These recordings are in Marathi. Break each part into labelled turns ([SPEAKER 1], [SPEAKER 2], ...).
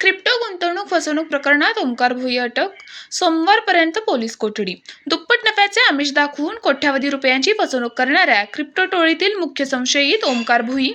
[SPEAKER 1] क्रिप्टो गुंतवणूक फसवणूक प्रकरणात ओंकार भुई अटक सोमवारपर्यंत पोलीस कोठडी. दुप्पट नफ्याचे आमिष दाखवून कोट्यावधी रुपयांची फसवणूक करणाऱ्या क्रिप्टो टोळीतील मुख्य संशयित ओंकार भुई.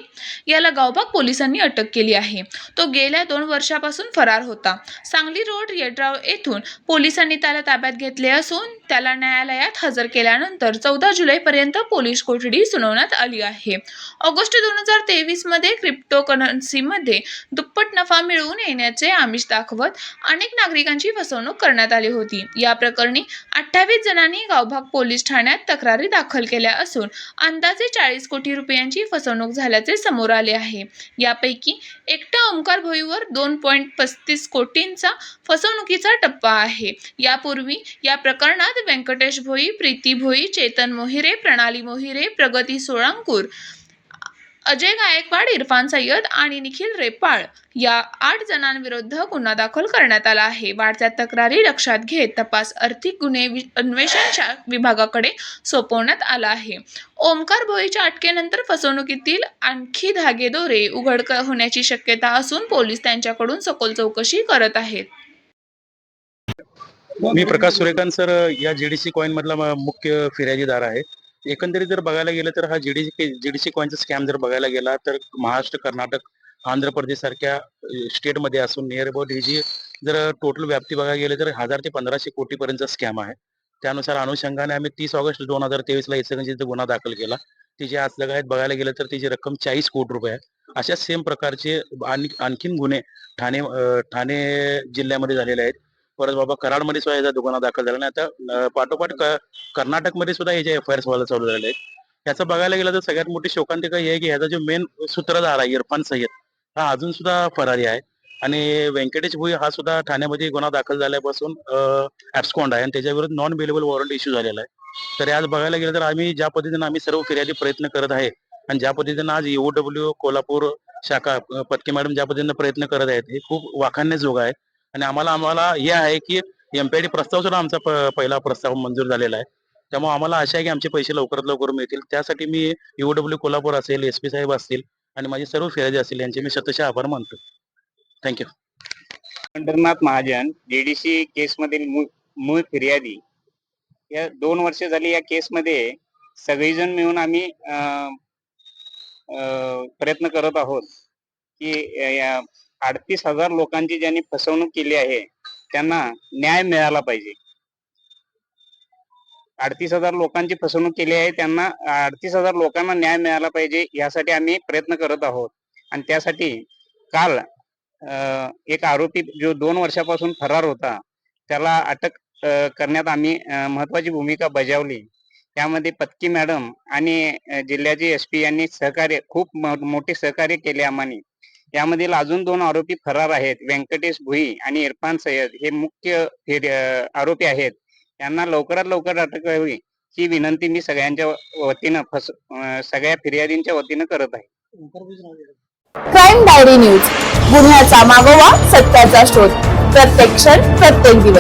[SPEAKER 1] याला गावबाग पोलिसांनी अटक केली आहे. तो गेल्या दोन वर्षापासून फरार होता. सांगली रोड येड्राव येथून पोलिसांनी त्याला ताब्यात घेतले असून त्याला न्यायालयात हजर केल्यानंतर चौदा जुलैपर्यंत पोलीस कोठडी सुनावण्यात आली आहे. ऑगस्ट दोन हजार तेवीसमध्ये क्रिप्टो करन्सीमध्ये दुप्पट नफा मिळवून येण्यात येण्याचे आमिष दाखवत अनेक नागरिकांची फसवणूक करण्यात आली होती. या प्रकरणी अठ्ठावीस जणांनी गावभाग पोलीस ठाण्यात तक्रारी दाखल केल्या असून अंदाजे चाळीस कोटी रुपयांची फसवणूक झाल्याचे समोर आले आहे. यापैकी एकट्या ओंकार भोईवर दोन पॉईंट पस्तीस कोटींचा फसवणुकीचा टप्पा आहे. यापूर्वी या प्रकरणात व्यंकटेश भोई प्रीती भोई चेतन मोहिरे प्रणाली मोहिरे प्रगती सोळांकूर अजय गायकवाड इरफान सय्यद आणि निखिल रेपाळ या आठ जणांविरुद्ध गुन्हा दाखल करण्यात आला आहे. वाढत्या तक्रारी लक्षात घेत तपास आर्थिक गुन्हे अन्वेषणच्या अन्वेषण विभागाकडे सोपवण्यात आला आहे. ओमकार भोईच्या अटकेनंतर फसवणुकीतील आणखी धागेदोरे उघड होण्याची शक्यता असून पोलीस त्यांच्याकडून सखोल चौकशी करत आहेत.
[SPEAKER 2] मी प्रकाश सुरेकांत सर या जीडीसी कॉइन मधला मुख्य फिर्यादीदार आहे. एकंदरीत जर बघायला गेलं तर हा जीडीसी जीडीसी कॉइनचा स्कॅम जर बघायला गेला तर महाराष्ट्र कर्नाटक आंध्र प्रदेश सारख्या स्टेटमध्ये असून नियर अबाउट ही जी जर टोटल व्याप्ती बघायला गेलं तर हजार ते पंधराशे कोटी पर्यंतचा स्कॅम आहे. त्यानुसार अनुषंगाने आम्ही तीस ऑगस्ट दोन हजार तेवीस ला इचलकरंजीत गुन्हा दाखल केला. तिचे आज लगायत बघायला गेलं तर तिची रक्कम चाळीस कोटी रुपये आहे. अशा सेम प्रकारचे आणखीन गुन्हे ठाणे ठाणे जिल्ह्यामध्ये झालेले आहेत. परत बाबा कराडमध्ये सुद्धा याचा गुन्हा दाखल झाला आणि आता पाठोपाठ कर्नाटकमध्ये सुद्धा याचे एफ आय आर व्हायला चालू झाले आहेत. याचं बघायला गेलं तर सगळ्यात मोठी शोकांतिका ही आहे की ह्याचा जो मेन सूत्रधार आहे इरफान सय्यद हा अजून सुद्धा फरारी आहे. आणि व्यंकटेश भुई हा सुद्धा ठाण्यामध्ये गुन्हा दाखल झाल्यापासून ऍब्स्कॉन्ड आहे. आणि त्याच्याविरुद्ध नॉन बेलेबल वॉरंट इश्यू झालेला आहे. तर आज बघायला गेलं तर आम्ही ज्या पद्धतीने आम्ही सर्व फिर्यादी प्रयत्न करत आहे आणि ज्या पद्धतीने आज डब्ल्यू कोल्हापूर शाखा अं, पत्के मॅडम ज्या पद्धतीने प्रयत्न करत आहेत हे खूप वाखाणण्याजोग आहे. आणि आम्हाला आम्हाला हे आहे की एमपीआयडी प्रस्ताव सुद्धा आमचा पहिला प्रस्ताव मंजूर झालेला आहे. त्यामुळे आम्हाला आशा आहे की आमचे पैसे लवकरात लवकर मिळतील. त्यासाठी मी डब्ल्यू कोल्हापूर असेल एस पी साहेब असतील आणि माझे सर्व फिर्यादी असतील यांचे मी शतशः आभार मानतो. Thank you
[SPEAKER 3] Pandharnath Mahajan JDC case मधील मूळ मूळ फिर्यादी. या दोन वर्ष झाली या केसमध्ये सगळेजण मिळून आम्ही प्रयत्न करत आहोत की या अडतीस हजार लोकांची ज्यांनी फसवणूक केली आहे त्यांना न्याय मिळाला पाहिजे. अडतीस हजार लोकांची फसवणूक केली आहे त्यांना अडतीस हजार लोकांना न्याय मिळाला पाहिजे यासाठी आम्ही प्रयत्न करत आहोत. आणि त्यासाठी काल एक आरोपी जो दोन वर्षापासून फरार होता त्याला अटक करण्यात आम्ही महत्वाची भूमिका बजावली. त्यामध्ये पत्की मॅडम आणि जिल्ह्याचे एस पी यांनी सहकार्य खूप मोठे सहकार्य केले आम्हाने. यामधील अजून दोन आरोपी फरार आहेत. व्यंकटेश भुई आणि इरफान सय्यद हे मुख्य आरोपी आहेत. त्यांना लवकरात लवकर अटक व्हावी ही विनंती मी सगळ्यांच्या वतीनं फस सगळ्या फिर्यादींच्या वतीनं करत आहे.
[SPEAKER 4] Crime diary news. गुन्ह्याचा मागोवा सत्याचा शोध. प्रत्येक क्षण प्रत्येक दिवस.